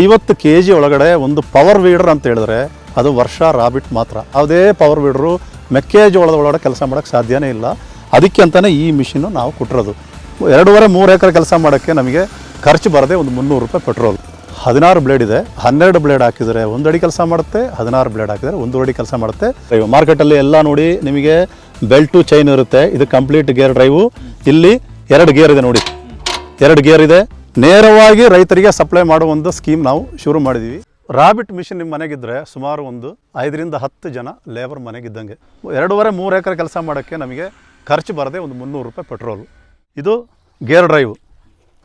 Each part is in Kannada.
ಐವತ್ತು ಕೆ ಜಿ ಒಳಗಡೆ ಒಂದು ಪವರ್ ವೀಡರ್ ಅಂತ ಹೇಳಿದ್ರೆ ಅದು ವರ್ಷ ರಾಬಿಟ್ ಮಾತ್ರ. ಯಾವುದೇ ಪವರ್ ವೀಡರು ಮೆಕ್ಕೆಜೋಳದ ಒಳಗಡೆ ಕೆಲಸ ಮಾಡೋಕ್ಕೆ ಸಾಧ್ಯನೇ ಇಲ್ಲ. ಅದಕ್ಕೆ ಅಂತಲೇ ಈ ಮಿಷಿನ್ನು ನಾವು ಕೊಟ್ಟಿರೋದು. ಎರಡೂವರೆ, ಮೂರು ಎಕರೆ ಕೆಲಸ ಮಾಡೋಕ್ಕೆ ನಮಗೆ ಖರ್ಚು ಬರದೆ ಒಂದು ಮುನ್ನೂರು ರೂಪಾಯಿ ಪೆಟ್ರೋಲ್ ಹದಿನಾರು ಬ್ಲೇಡ್ ಇದೆ. ಹನ್ನೆರಡು ಬ್ಲೇಡ್ ಹಾಕಿದರೆ ಒಂದು ಅಡಿ ಕೆಲಸ ಮಾಡುತ್ತೆ, ಹದಿನಾರು ಬ್ಲೇಡ್ ಹಾಕಿದರೆ ಒಂದು ಅಡಿ ಕೆಲಸ ಮಾಡುತ್ತೆ. ಮಾರ್ಕೆಟಲ್ಲಿ ಎಲ್ಲ ನೋಡಿ ನಿಮಗೆ ಬೆಲ್ಟು ಚೈನ್ ಇರುತ್ತೆ. ಇದು ಕಂಪ್ಲೀಟ್ ಗೇರ್ ಡ್ರೈವು ಇಲ್ಲಿ ಎರಡು ಗೇರ್ ಇದೆ ನೋಡಿ. ಎರಡು ಗೇರ್ ಇದೆ. ನೇರವಾಗಿ ರೈತರಿಗೆ ಸಪ್ಲೈ ಮಾಡುವ ಒಂದು ಸ್ಕೀಮ್ ನಾವು ಶುರು ಮಾಡಿದ್ದೀವಿ ರಾಬಿಟ್ ಮಿಷಿನ್ ನಿಮ್ಮ ಮನೆಗಿದ್ರೆ ಸುಮಾರು ಒಂದು ಐದರಿಂದ ಹತ್ತು ಜನ ಲೇಬರ್ ಮನೆಗಿದ್ದಂಗೆ. ಎರಡೂವರೆ, ಮೂರು ಎಕರೆ ಕೆಲಸ ಮಾಡೋಕ್ಕೆ ನಮಗೆ ಖರ್ಚು ಬರದೆ ಒಂದು ಮುನ್ನೂರು ರೂಪಾಯಿ ಪೆಟ್ರೋಲು ಇದು gear drive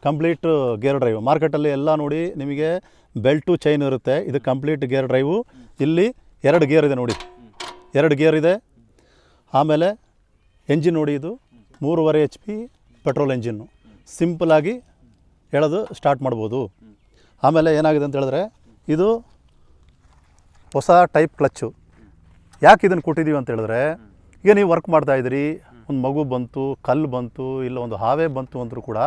complete gear drive ಮಾರ್ಕೆಟಲ್ಲಿ ಎಲ್ಲ ನೋಡಿ ನಿಮಗೆ ಬೆಲ್ಟು ಚೈನ್ ಇರುತ್ತೆ. ಇದು ಕಂಪ್ಲೀಟ್ ಗೇರ್ ಡ್ರೈವು ಇಲ್ಲಿ ಎರಡು ಗೇರ್ ಇದೆ ನೋಡಿ. ಎರಡು ಗೇರ್ ಇದೆ. ಆಮೇಲೆ ಎಂಜಿನ್ ನೋಡಿ ಇದು. ಮೂರುವರೆ ಎಚ್ ಪಿ ಪೆಟ್ರೋಲ್ ಎಂಜಿನ್ನು ಸಿಂಪಲಾಗಿ ಹೇಳೋದು ಸ್ಟಾರ್ಟ್ ಮಾಡ್ಬೋದು. ಆಮೇಲೆ ಏನಾಗಿದೆ ಅಂತ ಹೇಳಿದ್ರೆ, ಇದು ಹೊಸ ಟೈಪ್ ಕ್ಲಚ್ಚು. ಯಾಕೆ ಇದನ್ನು ಕೊಟ್ಟಿದ್ದೀವಿ ಅಂತ ಹೇಳಿದ್ರೆ, ಈಗ ನೀವು ವರ್ಕ್ ಮಾಡ್ತಾ ಇದ್ದೀರಿ, ಒಂದು ಮಗು ಬಂತು, ಕಲ್ಲು ಬಂತು, ಇಲ್ಲ ಒಂದು ಹಾವೇ ಬಂತು ಅಂದರೂ ಕೂಡ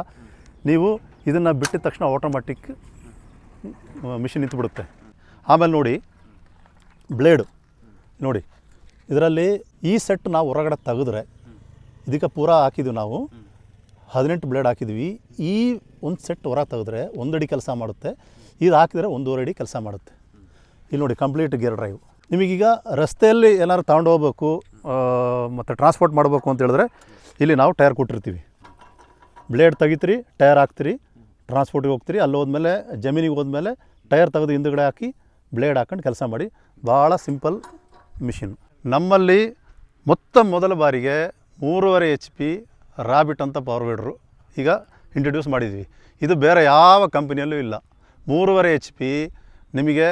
ನೀವು ಇದನ್ನು ಬಿಟ್ಟಿದ ತಕ್ಷಣ ಆಟೋಮ್ಯಾಟಿಕ್ ಮಿಷಿನ್ ನಿಂತುಬಿಡುತ್ತೆ. ಆಮೇಲೆ ನೋಡಿ ಬ್ಲೇಡು ನೋಡಿ, ಇದರಲ್ಲಿ ಈ ಸೆಟ್ ನಾವು ಹೊರಗಡೆ ತೆಗೆದ್ರೆ, ಇದಕ್ಕೆ ಪೂರಾ ಹಾಕಿದ್ದೀವಿ ನಾವು. ಹದಿನೆಂಟು ಬ್ಲೇಡ್ ಹಾಕಿದ್ವಿ. ಈ ಒಂದು ಸೆಟ್ ಹೊರ ತೆಗೆದ್ರೆ ಒಂದಡಿ ಕೆಲಸ ಮಾಡುತ್ತೆ. ಇದು ಹಾಕಿದರೆ ಒಂದೂವರೆ ಅಡಿ ಕೆಲಸ ಮಾಡುತ್ತೆ. ಇಲ್ಲಿ ನೋಡಿ ಕಂಪ್ಲೀಟ್ ಗೇರ್ ಡ್ರೈವ್ ನಿಮಗೀಗ ರಸ್ತೆಯಲ್ಲಿ ಏನಾದ್ರು ತಗೊಂಡು ಹೋಗ್ಬೇಕು ಮತ್ತು ಟ್ರಾನ್ಸ್ಪೋರ್ಟ್ ಮಾಡಬೇಕು ಅಂತ ಹೇಳಿದ್ರೆ ಇಲ್ಲಿ ನಾವು ಟೈರ್ ಕೊಟ್ಟಿರ್ತೀವಿ. ಬ್ಲೇಡ್ ತೆಗಿತೀರಿ ಟೈರ್ ಹಾಕ್ತೀರಿ ಟ್ರಾನ್ಸ್ಪೋರ್ಟಿಗೆ ಹೋಗ್ತೀರಿ. ಅಲ್ಲಿ ಹೋದ್ಮೇಲೆ, ಜಮೀನಿಗೆ ಹೋದ್ಮೇಲೆ ಟೈರ್ ತೆಗೆದು ಹಿಂದುಗಡೆ ಹಾಕಿ ಬ್ಲೇಡ್ ಹಾಕೊಂಡು ಕೆಲಸ ಮಾಡಿ. ಭಾಳ ಸಿಂಪಲ್ ಮಿಷಿನ್ ನಮ್ಮಲ್ಲಿ ಮೊತ್ತ ಮೊದಲ ಬಾರಿಗೆ ಮೂರುವರೆ ಎಚ್ ಪಿ ರಾಬಿಟ್ ಅಂತ ಪವರ್ ವೀಡ್ರು ಈಗ ಇಂಟ್ರಡ್ಯೂಸ್ ಮಾಡಿದ್ವಿ. ಇದು ಬೇರೆ ಯಾವ ಕಂಪನಿಯಲ್ಲೂ ಇಲ್ಲ. ಮೂರುವರೆ ಎಚ್ ಪಿ ನಿಮಗೆ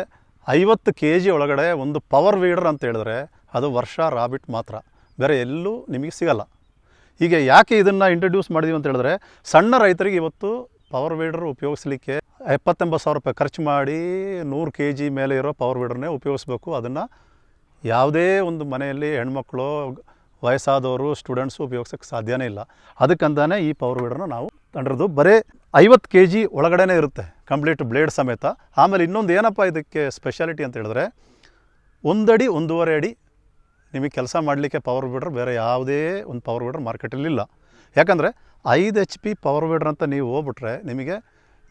ಐವತ್ತು ಕೆ ಜಿ ಒಳಗಡೆ ಒಂದು ಪವರ್ ವೀಡರ್ ಅಂತ ಹೇಳಿದ್ರೆ ಅದು ವರ್ಷ ರಾಬಿಟ್ ಮಾತ್ರ. ಬೇರೆ ಎಲ್ಲೂ ನಿಮಗೆ ಸಿಗಲ್ಲ. ಈಗ ಯಾಕೆ ಇದನ್ನು ಇಂಟ್ರಡ್ಯೂಸ್ ಮಾಡಿದ್ವಿ ಅಂತ ಹೇಳಿದ್ರೆ ಸಣ್ಣ ರೈತರಿಗೆ ಇವತ್ತು ಪವರ್ ವೀಡರ್ ಉಪಯೋಗಿಸ್ಲಿಕ್ಕೆ ಎಪ್ಪತ್ತೆಂಬತ್ತು ಸಾವಿರ ರೂಪಾಯಿ ಖರ್ಚು ಮಾಡಿ ನೂರು ಕೆ ಜಿ ಮೇಲೆ ಇರೋ ಪವರ್ ವೀಡರ್ನೇ ಉಪಯೋಗಿಸ್ಬೇಕು. ಅದನ್ನು ಯಾವುದೇ ಒಂದು ಮನೆಯಲ್ಲಿ ಹೆಣ್ಮಕ್ಳು ವಯಸ್ಸಾದವರು ಸ್ಟೂಡೆಂಟ್ಸು ಉಪಯೋಗಿಸೋಕ್ಕೆ ಸಾಧ್ಯವೇ ಇಲ್ಲ. ಅದಕ್ಕಂತಾನೆ ಈ ಪವರ್ ವೀಡರ್ನ ನಾವು ತಂಡ್ರದ್ದು. ಬರೀ ಐವತ್ತು ಕೆ ಜಿ ಒಳಗಡೆನೇ ಇರುತ್ತೆ ಕಂಪ್ಲೀಟ್ ಬ್ಲೇಡ್ ಸಮೇತ. ಆಮೇಲೆ ಇನ್ನೊಂದು ಏನಪ್ಪ ಇದಕ್ಕೆ ಸ್ಪೆಷಾಲಿಟಿ ಅಂತ ಹೇಳಿದ್ರೆ, ಒಂದಡಿ, ಒಂದೂವರೆ ಅಡಿ ನಿಮಗೆ ಕೆಲಸ ಮಾಡಲಿಕ್ಕೆ ಪವರ್ ವೀಡರ್ ಬೇರೆ ಯಾವುದೇ ಒಂದು ಪವರ್ ವೀಡರ್ ಮಾರ್ಕೆಟಲ್ಲಿ ಇಲ್ಲ. ಯಾಕಂದರೆ ಐದು ಎಚ್ ಪಿ ಪವರ್ ವೀಡರ್ ಅಂತ ನೀವು ಹೋಗ್ಬಿಟ್ರೆ ನಿಮಗೆ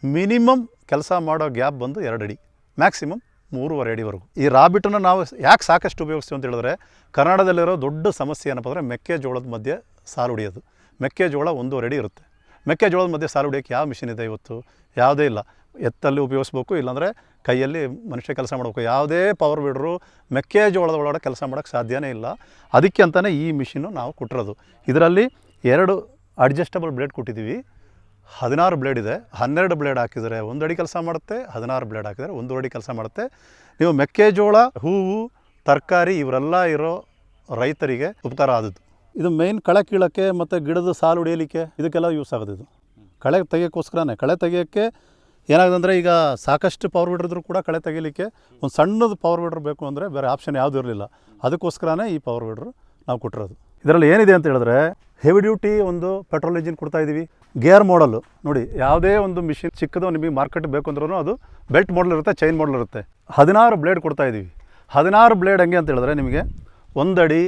ಮಿನಿಮಮ್ ಕೆಲಸ ಮಾಡೋ ಗ್ಯಾಪ್ ಬಂದು ಎರಡು ಅಡಿ ಮ್ಯಾಕ್ಸಿಮಮ್ ಮೂರುವರೆ ಅಡಿವರೆಗೂ. ಈ ರಾಬಿಟನ್ನು ನಾವು ಯಾಕೆ ಸಾಕಷ್ಟು ಉಪಯೋಗಿಸ್ತೀವಿ ಅಂತ ಹೇಳಿದ್ರೆ, ಕನ್ನಡದಲ್ಲಿರೋ ದೊಡ್ಡ ಸಮಸ್ಯೆ ಏನಪ್ಪ ಅಂದರೆ ಮೆಕ್ಕೆಜೋಳದ ಮಧ್ಯೆ ಸಾಲು ಹೊಡಿಯೋದು ಮೆಕ್ಕೆಜೋಳ ಒಂದೂವರೆ ಅಡಿ ಇರುತ್ತೆ. ಮೆಕ್ಕೆಜೋಳದ ಮಧ್ಯೆ ಸಾಲು ಹೊಡಿಯೋಕ್ಕೆ ಯಾವ ಮಿಷಿನ್ ಇದೆ ಇವತ್ತು? ಯಾವುದೇ ಇಲ್ಲ. ಎತ್ತಲ್ಲಿ ಉಪಯೋಗಿಸ್ಬೇಕು, ಇಲ್ಲಾಂದರೆ ಕೈಯಲ್ಲಿ ಮನುಷ್ಯ ಕೆಲಸ ಮಾಡಬೇಕು ಯಾವುದೇ ಪವರ್ ಬಿಡ್ರು ಮೆಕ್ಕೆಜೋಳದ ಒಳಗಡೆ ಕೆಲಸ ಮಾಡೋಕ್ಕೆ ಸಾಧ್ಯವೇ ಇಲ್ಲ. ಅದಕ್ಕೆ ಅಂತಲೇ ಈ ಮಿಷಿನ್ನು ನಾವು ಕೊಟ್ಟಿರೋದು. ಇದರಲ್ಲಿ ಎರಡು ಅಡ್ಜಸ್ಟಬಲ್ ಬ್ಲೇಡ್ ಕೊಟ್ಟಿದ್ದೀವಿ. ಹದಿನಾರು ಬ್ಲೇಡ್ ಇದೆ. ಹನ್ನೆರಡು ಬ್ಲೇಡ್ ಹಾಕಿದರೆ ಒಂದು ಅಡಿ ಕೆಲಸ ಮಾಡುತ್ತೆ, ಹದಿನಾರು ಬ್ಲೇಡ್ ಹಾಕಿದರೆ ಒಂದು ಅಡಿ ಕೆಲಸ ಮಾಡುತ್ತೆ. ನೀವು ಮೆಕ್ಕೆಜೋಳ, ಹೂವು, ತರಕಾರಿ ಇವರೆಲ್ಲ ಇರೋ ರೈತರಿಗೆ ಉಪಕಾರ ಆದದ್ದು. ಇದು ಮೇಯ್ನ್ ಕಳೆ ಕೀಳಕ್ಕೆ ಮತ್ತು ಗಿಡದ ಸಾಲು ಹೊಡಿಯಲಿಕ್ಕೆ ಇದಕ್ಕೆಲ್ಲ ಯೂಸ್ ಆಗೋದು ಇದು. ಕಳೆ ತೆಗಿಯೋಕ್ಕೋಸ್ಕರನೇ. ಕಳೆ ತೆಗಿಯೋಕ್ಕೆ ಅಂದರೆ ಈಗ ಸಾಕಷ್ಟು ಪವರ್ ವೀಡರ್ ಇದ್ರೂ ಕೂಡ ಕಳೆ ತೆಗಿಲಿಕ್ಕೆ ಒಂದು ಸಣ್ಣದು ಪವರ್ ವೀಡರ್ ಬೇಕು ಅಂದರೆ ಬೇರೆ ಆಪ್ಷನ್ ಯಾವುದೂ ಇರಲಿಲ್ಲ. ಅದಕ್ಕೋಸ್ಕರನೇ ಈ ಪವರ್ ವೀಡರ್ ನಾವು ಕೊಟ್ಟಿರೋದು. ಇದರಲ್ಲಿ ಏನಿದೆ ಅಂತ ಹೇಳಿದ್ರೆ ಹೆವಿ ಡ್ಯೂಟಿ ಒಂದು ಪೆಟ್ರೋಲ್ ಇಂಜಿನ್ ಕೊಡ್ತಾ ಇದ್ದೀವಿ ಗೇರ್ ಮಾಡಲು ನೋಡಿ, ಯಾವುದೇ ಒಂದು ಮಿಷಿನ್ ಚಿಕ್ಕದು ನಿಮಗೆ ಮಾರ್ಕೆಟ್ ಬೇಕು ಅಂದ್ರೂ ಅದು ಬೆಲ್ಟ್ ಮಾಡಲ್ ಇರುತ್ತೆ ಚೈನ್ ಮಾಡಲ್ ಇರುತ್ತೆ. ಹದಿನಾರು ಬ್ಲೇಡ್ ಕೊಡ್ತಾ ಇದ್ದೀವಿ. ಹದಿನಾರು ಬ್ಲೇಡ್ ಹಂಗೆ ಅಂತ ಹೇಳಿದ್ರೆ ನಿಮಗೆ ಅಡಿ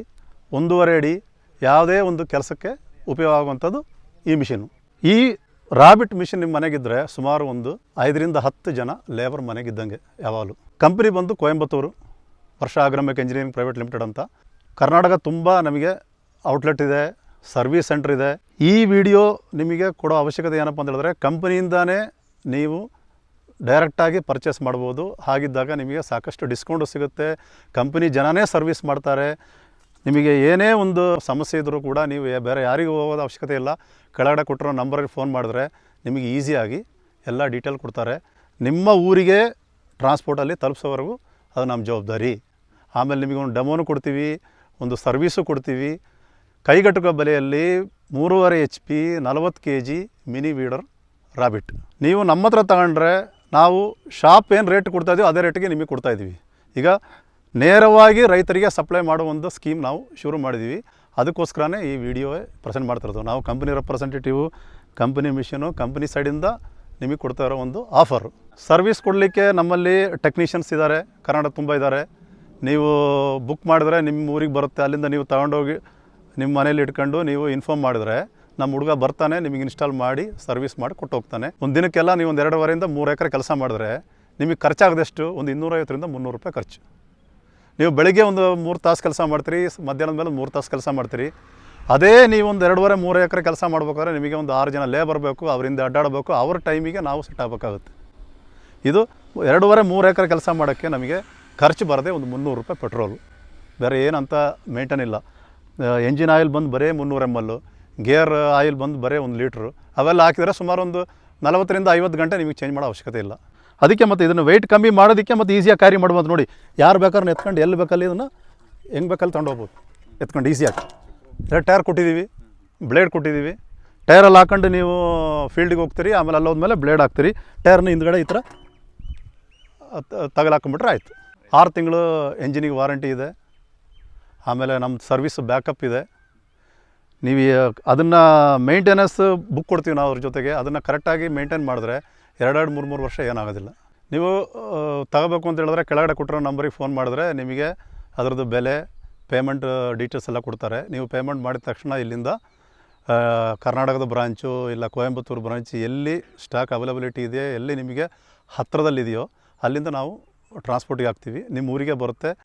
ಒಂದೂವರೆ ಅಡಿ ಯಾವುದೇ ಒಂದು ಕೆಲಸಕ್ಕೆ ಉಪಯೋಗ ಆಗುವಂಥದ್ದು ಈ ಮಿಷಿನು ಈ ರಾಬಿಟ್ ಮಿಷಿನ್ ನಿಮ್ಮ ಮನೆಗಿದ್ದರೆ ಸುಮಾರು ಒಂದು ಐದರಿಂದ ಹತ್ತು ಜನ ಲೇಬರ್ ಮನೆಗಿದ್ದಂಗೆ ಯಾವಾಗಲೂ. ಕಂಪ್ನಿ ಬಂದು ಕೋಯಂಬತ್ತೂರು, ವರ್ಷ ಆಗ್ರಮೆಕ್ ಇಂಜಿನಿಯರಿಂಗ್ ಪ್ರೈವೇಟ್ ಲಿಮಿಟೆಡ್ ಅಂತ. ಕರ್ನಾಟಕ ತುಂಬ ನಮಗೆ ಔಟ್ಲೆಟ್ ಇದೆ ಸರ್ವಿಸ್ ಸೆಂಟ್ರ್ ಇದೆ. ಈ ವಿಡಿಯೋ ನಿಮಗೆ ಕೊಡೋ ಅವಶ್ಯಕತೆ ಏನಪ್ಪ ಅಂತ ಹೇಳಿದ್ರೆ ಕಂಪನಿಯಿಂದನೇ ನೀವು ಡೈರೆಕ್ಟಾಗಿ ಪರ್ಚೇಸ್ ಮಾಡ್ಬೋದು. ಹಾಗಿದ್ದಾಗ ನಿಮಗೆ ಸಾಕಷ್ಟು ಡಿಸ್ಕೌಂಟು ಸಿಗುತ್ತೆ. ಕಂಪನಿ ಜನನೇ ಸರ್ವಿಸ್ ಮಾಡ್ತಾರೆ. ನಿಮಗೆ ಏನೇ ಒಂದು ಸಮಸ್ಯೆ ಇದ್ದರೂ ಕೂಡ ನೀವು ಬೇರೆ ಯಾರಿಗೂ ಹೋಗೋದ ಅವಶ್ಯಕತೆ ಇಲ್ಲ. ಕೆಳಗಡೆ ಕೊಟ್ಟಿರೋ ನಂಬರಿಗೆ ಫೋನ್ ಮಾಡಿದ್ರೆ ನಿಮಗೆ ಈಸಿಯಾಗಿ ಎಲ್ಲ ಡೀಟೇಲ್ ಕೊಡ್ತಾರೆ. ನಿಮ್ಮ ಊರಿಗೆ ಟ್ರಾನ್ಸ್ಪೋರ್ಟಲ್ಲಿ ತಲುಪಿಸೋವರೆಗೂ ಅದು ನಮ್ಮ ಜವಾಬ್ದಾರಿ. ಆಮೇಲೆ ನಿಮಗೆ ಒಂದು ಡೆಮೋನು ಕೊಡ್ತೀವಿ, ಒಂದು ಸರ್ವೀಸು ಕೊಡ್ತೀವಿ. ಕೈಗೆಟುಕೋ ಬೆಲೆಯಲ್ಲಿ ಮೂರುವರೆ ಎಚ್ ಪಿ ನಲವತ್ತು K G mini weeder, rabbit. ನೀವು ನಮ್ಮ ಹತ್ರ ತಗೊಂಡ್ರೆ ನಾವು ಶಾಪ್ ಏನು ರೇಟ್ ಕೊಡ್ತಾ ಇದೀವಿ ಅದೇ ರೇಟಿಗೆ ನಿಮಗೆ ಕೊಡ್ತಾ ಇದ್ದೀವಿ ಈಗ ನೇರವಾಗಿ ರೈತರಿಗೆ ಸಪ್ಲೈ ಮಾಡೋ ಒಂದು ಸ್ಕೀಮ್ ನಾವು ಶುರು ಮಾಡಿದ್ದೀವಿ ಅದಕ್ಕೋಸ್ಕರನೇ ಈ ವಿಡಿಯೋ ಪ್ರೆಸೆಂಟ್ ಮಾಡ್ತಿರೋದು ನಾವು company representative, company machine, company ಸೈಡಿಂದ ನಿಮಗೆ ಕೊಡ್ತಾ ಇರೋ ಒಂದು ಆಫರ್. ಸರ್ವಿಸ್ ಕೊಡಲಿಕ್ಕೆ ನಮ್ಮಲ್ಲಿ ಟೆಕ್ನಿಷಿಯನ್ಸ್ ಇದ್ದಾರೆ. ಕನ್ನಡ ತುಂಬ ಇದ್ದಾರೆ. ನೀವು ಬುಕ್ ಮಾಡಿದ್ರೆ ನಿಮ್ಮ ಊರಿಗೆ ಬರುತ್ತೆ. ಅಲ್ಲಿಂದ ನೀವು ತಗೊಂಡೋಗಿ ನಿಮ್ಮ ಮನೇಲಿ ಇಟ್ಕೊಂಡು ನೀವು ಇನ್ಫಾರ್ಮ್ ಮಾಡಿದ್ರೆ ನಮ್ಮ ಹುಡುಗ ಬರ್ತಾನೆ, ನಿಮಗೆ ಇನ್ಸ್ಟಾಲ್ ಮಾಡಿ ಸರ್ವಿಸ್ ಮಾಡಿ ಕೊಟ್ಟು ಹೋಗ್ತಾನೆ ಒಂದು ದಿನಕ್ಕೆಲ್ಲ ನೀವು ಒಂದು ಎರಡುವರೆಯಿಂದ ಮೂರು ಎಕರೆ ಕೆಲಸ ಮಾಡಿದ್ರೆ ನಿಮಗೆ ಖರ್ಚಾಗದಷ್ಟು ಒಂದು ಇನ್ನೂರೈವತ್ತರಿಂದ ಮುನ್ನೂರು ರೂಪಾಯಿ ಖರ್ಚು. ನೀವು ಬೆಳಗ್ಗೆ ಒಂದು ಮೂರು ತಾಸು ಕೆಲಸ ಮಾಡ್ತೀರಿ ಮಧ್ಯಾಹ್ನದ ಮೇಲೆ ಮೂರು ತಾಸು ಕೆಲಸ ಮಾಡ್ತೀರಿ. ಅದೇ ನೀವು ಎರಡುವರೆ ಎರಡೂವರೆ, ಮೂರು ಎಕರೆ ಕೆಲಸ ಮಾಡ್ಬೇಕಾದ್ರೆ ನಿಮಗೆ ಒಂದು ಆರು ಜನ ಲೇಬರ್ ಬೇಕು, ಅವರಿಂದ ಅಡ್ಡಾಡಬೇಕು, ಅವ್ರ ಟೈಮಿಗೆ ನಾವು ಸೆಟ್ ಆಗಬೇಕಾಗುತ್ತೆ. ಇದು ಎರಡೂವರೆ, ಮೂರು ಎಕರೆ ಕೆಲಸ ಮಾಡೋಕ್ಕೆ ನಮಗೆ ಖರ್ಚು ಬರದೆ ಒಂದು ಮುನ್ನೂರು ರೂಪಾಯಿ ಪೆಟ್ರೋಲು ಬೇರೆ ಏನಂತ ಮೇಂಟೈನ್ ಇಲ್ಲ. ಎಂಜಿನ್ ಆಯಿಲ್ ಬಂದು ಬರೀ ಮುನ್ನೂರು ಎಂ ಎಲ್ಲು ಗೇರ್ ಆಯಿಲ್ ಬಂದು ಬರೀ ಒಂದು ಲೀಟ್ರು. ಅವೆಲ್ಲ ಹಾಕಿದರೆ ಸುಮಾರು ಒಂದು ನಲವತ್ತರಿಂದ ಐವತ್ತು ಗಂಟೆ ನಿಮಗೆ ಚೇಂಜ್ ಮಾಡೋ ಅವಶ್ಯಕತೆ ಇಲ್ಲ. ಅದಕ್ಕೆ ಮತ್ತು ಇದನ್ನು ವೆಯ್ಟ್ ಕಮ್ಮಿ ಮಾಡೋದಕ್ಕೆ ಮತ್ತು ಈಸಿಯಾಗಿ ಕ್ಯಾರಿ ಮಾಡ್ಬೋದು ನೋಡಿ. ಯಾರು ಬೇಕಾದ್ರೆ ಎತ್ಕೊಂಡು ಎಲ್ಲಿ ಬೇಕಲ್ಲಿ ಇದನ್ನು ಹೆಂಗೆ ಬೇಕಲ್ಲಿ ತೊಗೊಂಡು ಹೋಗ್ಬೋದು. ಎತ್ಕೊಂಡು ಈಸಿಯಾಗಿ ಎರಡು ಟೈರ್ ಕೊಟ್ಟಿದ್ದೀವಿ ಬ್ಲೇಡ್ ಕೊಟ್ಟಿದ್ದೀವಿ ಟೈರಲ್ಲಿ ಹಾಕೊಂಡು ನೀವು ಫೀಲ್ಡಿಗೆ ಹೋಗ್ತೀರಿ, ಆಮೇಲೆ ಅಲ್ಲಿ ಹೋದ್ಮೇಲೆ ಬ್ಲೇಡ್ ಹಾಕ್ತೀರಿ. ಟೈರ್ನ ಹಿಂದ್ಗಡೆ ಈ ಥರ ತಗಲಾಕೊಂಬಿಟ್ರೆ ಆಯಿತು. ಆರು ತಿಂಗಳು ಎಂಜಿನಿಗೆ ವಾರಂಟಿ ಇದೆ. ಆಮೇಲೆ ನಮ್ಮ ಸರ್ವಿಸ್ ಬ್ಯಾಕಪ್ ಇದೆ. ನೀವು ಅದನ್ನು ಮೇಂಟೆನೆನ್ಸ್ ಬುಕ್ ಕೊಡ್ತೀವಿ ನಾವು ಅವ್ರ ಜೊತೆಗೆ. ಅದನ್ನು ಕರೆಕ್ಟಾಗಿ ಮೇಂಟೈನ್ ಮಾಡಿದ್ರೆ ಎರಡೆರಡು, ಮೂರು ಮೂರು ವರ್ಷ ಏನಾಗೋದಿಲ್ಲ. ನೀವು ತಗೋಬೇಕು ಅಂತ ಹೇಳಿದ್ರೆ ಕೆಳಗಡೆ ಕೊಟ್ಟಿರೋ ನಂಬರಿಗೆ ಫೋನ್ ಮಾಡಿದ್ರೆ ನಿಮಗೆ ಅದರದ್ದು ಬೆಲೆ ಪೇಮೆಂಟ್ ಡೀಟೇಲ್ಸ್ ಎಲ್ಲ ಕೊಡ್ತಾರೆ. ನೀವು ಪೇಮೆಂಟ್ ಮಾಡಿದ ತಕ್ಷಣ ಇಲ್ಲಿಂದ ಕರ್ನಾಟಕದ ಬ್ರಾಂಚು ಇಲ್ಲ ಕೋಯಂಬತ್ತೂರು ಬ್ರಾಂಚ್ ಎಲ್ಲಿ ಸ್ಟಾಕ್ ಅವೈಲಬಿಲಿಟಿ ಇದೆ ಎಲ್ಲಿ ನಿಮಗೆ ಹತ್ತಿರದಲ್ಲಿದೆಯೋ ಅಲ್ಲಿಂದ ನಾವು ಟ್ರಾನ್ಸ್ಪೋರ್ಟಿಗೆ ಹಾಕ್ತೀವಿ. ನಿಮ್ಮ ಊರಿಗೆ ಬರುತ್ತೆ.